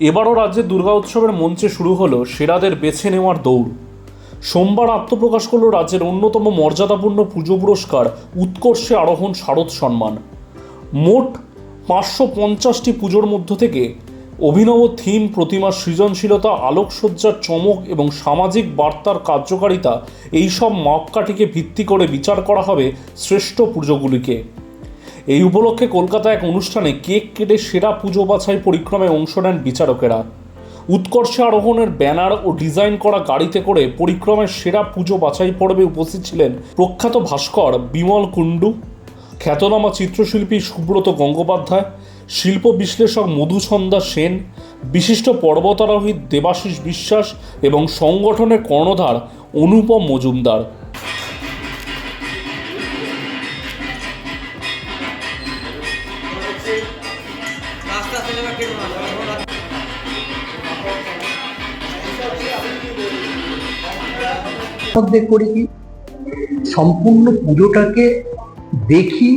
এবারও রাজ্যে দুর্গা উৎসবের মঞ্চে শুরু হলো সেরাদের বেছে নেওয়ার দৌড়। সোমবার আত্মপ্রকাশ করল রাজ্যের অন্যতম মর্যাদাপূর্ণ পুজো পুরস্কার, উৎকর্ষে আরোহণ শারদ সম্মান। মোট পাঁচশো পঞ্চাশটি পুজোর মধ্য থেকে অভিনব থিম প্রতিমার সৃজনশীলতা, আলোকসজ্জার চমক এবং সামাজিক বার্তার কার্যকারিতা, এইসব মাপকাঠিকে ভিত্তি করে বিচার করা হবে শ্রেষ্ঠ পুজোগুলিকে। এই উপলক্ষে কলকাতায় এক অনুষ্ঠানে কেক কেটে সেরা পুজো বাছাই পরিক্রমায় অংশ নেন বিচারকেরা। উৎকর্ষে আরোহণের ব্যানার ও ডিজাইন করা গাড়িতে করে পরিক্রমায় সেরা পুজো বাছাই পর্বে উপস্থিত ছিলেন প্রখ্যাত ভাস্কর বিমল কুণ্ডু, খ্যাতনামা চিত্রশিল্পী সুব্রত গঙ্গোপাধ্যায়, শিল্প বিশ্লেষক মধুছন্দা সেন, বিশিষ্ট পর্বতারোহী দেবাশিস বিশ্বাস এবং সংগঠনের কর্ণধার অনুপম মজুমদার। করি কি সম্পূর্ণ পুজোটাকে দেখি?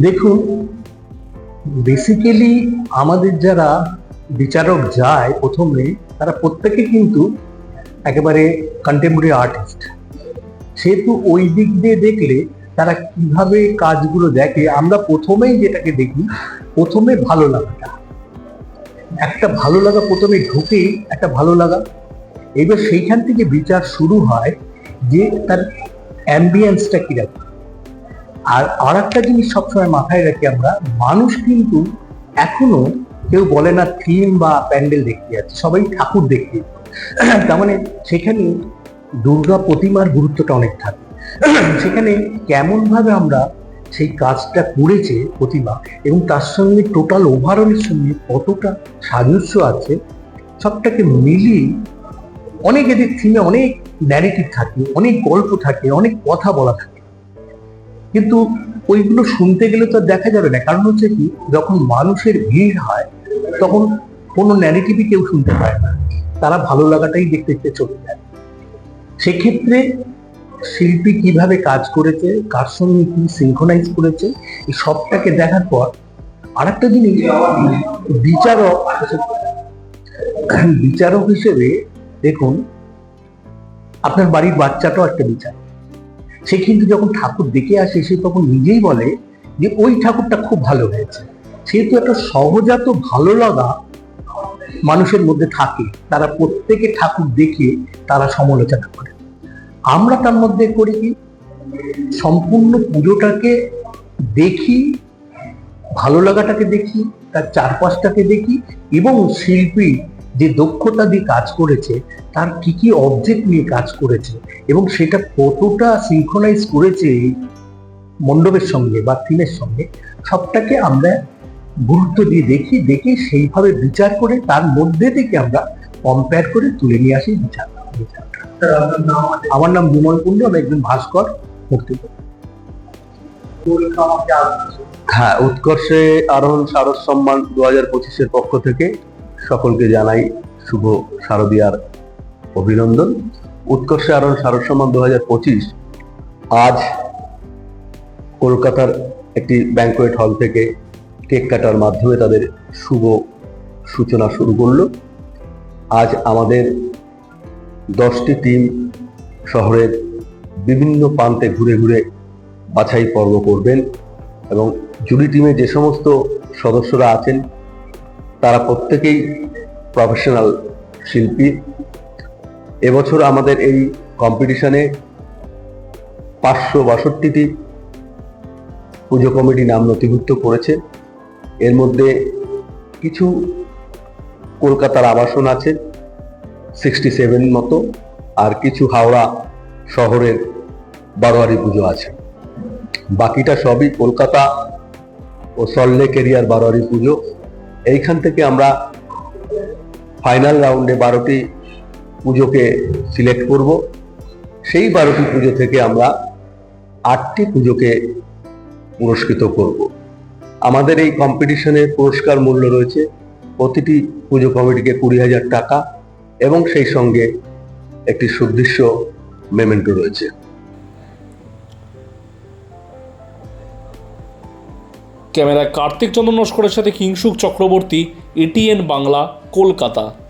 দেখুন বেসিক্যালি আমাদের যারা বিচারক যায় প্রথমে, তারা প্রত্যেকে কিন্তু একেবারে কন্টেম্পোরারি আর্টিস্ট সেহেতু ওই দিক দিয়ে দেখলে তারা কীভাবে কাজগুলো দেখে, আমরা প্রথমেই যেটাকে দেখি, প্রথমে ভালো লাগাটা। একটা ভালো লাগা প্রথমে ঢুকেই একটা ভালো লাগা। এবার সেইখান থেকে বিচার শুরু হয় যে তার অ্যাম্বিয়েন্সটা কীরকম। আর আর একটা জিনিস সবসময় মাথায় রাখি আমরা, মানুষ কিন্তু এখনও কেউ বলে না থিম বা প্যান্ডেল দেখতে যাচ্ছে, সবাই ঠাকুর দেখতে তার মানে সেখানে দুর্গা প্রতিমার গুরুত্বটা অনেক থাকে। সেখানে কেমন ভাবে আমরা সেই কাজটা করেছে প্রতিমা এবং তার সঙ্গে টোটাল ওভারঅলের সঙ্গে কতটা সাদৃশ্য আছে, সবটাকে মিলিয়ে অনেক এদের থিমে অনেক ন্যারেটিভ থাকে, অনেক গল্প থাকে, অনেক কথা বলা থাকে। কিন্তু ওইগুলো শুনতে গেলে তো দেখা যাবে না, কারণ হচ্ছে কি, যখন মানুষের ভিড় হয়, তখন কোনো ন্যারেটিভই কেউ শুনতে পায় না। তারা ভালো লাগাটাই দেখতে দেখতে চলে যায়। সেক্ষেত্রে শিল্পী কীভাবে কাজ করেছে, কার সঙ্গে কি সিনক্রোনাইজ করেছে, এই সবটাকে দেখার পর আর একটা জিনিস, বিচারক বিচারক হিসেবে দেখুন, আপনার বাড়ির বাচ্চাটাও একটা বিচার সে কিন্তু যখন ঠাকুর দেখে আসে, সে তখন নিজেই বলে যে, ওই ঠাকুরটা খুব ভালো হয়েছে। সেহেতু একটা সহজাত, ভালো লাগা মানুষের মধ্যে থাকে। তারা প্রত্যেকে ঠাকুর দেখে তারা সমালোচনা করে। আমরা তার মধ্যে করি কি? সম্পূর্ণ পুজোটাকে দেখি, ভালো লাগাটাকে দেখি, তার চারপাশটাকে দেখি এবং শিল্পী যে দক্ষতা দিয়ে কাজ করেছে, তার কি কি অবজেক্ট নিয়ে কাজ করেছে এবং সেটা কতটা সিনক্রোনাইজ করেছে মণ্ডপের সঙ্গে বা থিমের সঙ্গে, সবটাকে আমরা গুরুত্ব দিয়ে দেখি, দেখে সেইভাবে বিচার করে তার মধ্যে থেকে আমরা কম্পেয়ার করে তুলে নিয়ে আসি বিচার। আমার নাম বিমল কুণ্ডু, আমি একজন ভাস্কর মূর্তি। হ্যাঁ উৎকর্ষে আরোহণ শারদ সম্মান দু হাজার পঁচিশের পক্ষ থেকে সকলকে জানাই শুভ শারদীয়ার অভিনন্দন। উৎকর্ষে আরোহণ শারদ সম্মান দু হাজার পঁচিশ আজ কলকাতার একটি ব্যাংকোয়েট হল থেকে কেক কাটার মাধ্যমে তাদের শুভ সূচনা শুরু করল। আজ আমাদের দশটি টিম শহরের বিভিন্ন প্রান্তে ঘুরে ঘুরে বাছাই পর্ব করবেন এবং জুরি টিমে যে সমস্ত সদস্যরা আছেন, তারা প্রত্যেকেই প্রফেশনাল শিল্পী। এবছর আমাদের এই কম্পিটিশনে পাঁচশো বাষট্টিটি পুজো কমিটি নাম নথিভুক্ত করেছে। এর মধ্যে কিছু কলকাতার আবাসন আছে সিক্সটি সেভেন মতো আর কিছু হাওড়া শহরের বারোয়ারি পুজো আছে। বাকিটা সবই কলকাতা ও সল্টলেক এরিয়ার বারোয়ারি পুজো। এইখান থেকে আমরা ফাইনাল রাউন্ডে বারোটি পুজোকে সিলেক্ট করব। সেই বারোটি পুজো থেকে আমরা আটটি পুজোকে পুরস্কৃত করব। আমাদের এই কম্পিটিশনের পুরস্কার মূল্য রয়েছে। প্রতিটি পুজো কমিটিকে কুড়ি হাজার টাকা। এবং সেই সঙ্গে একটি সুদৃশ্য মেমেন্টো রয়েছে। ক্যামেরায় কার্তিক চন্দ্র নস্করের সাথে কিংসুক চক্রবর্তী এটিএন বাংলা, কলকাতা।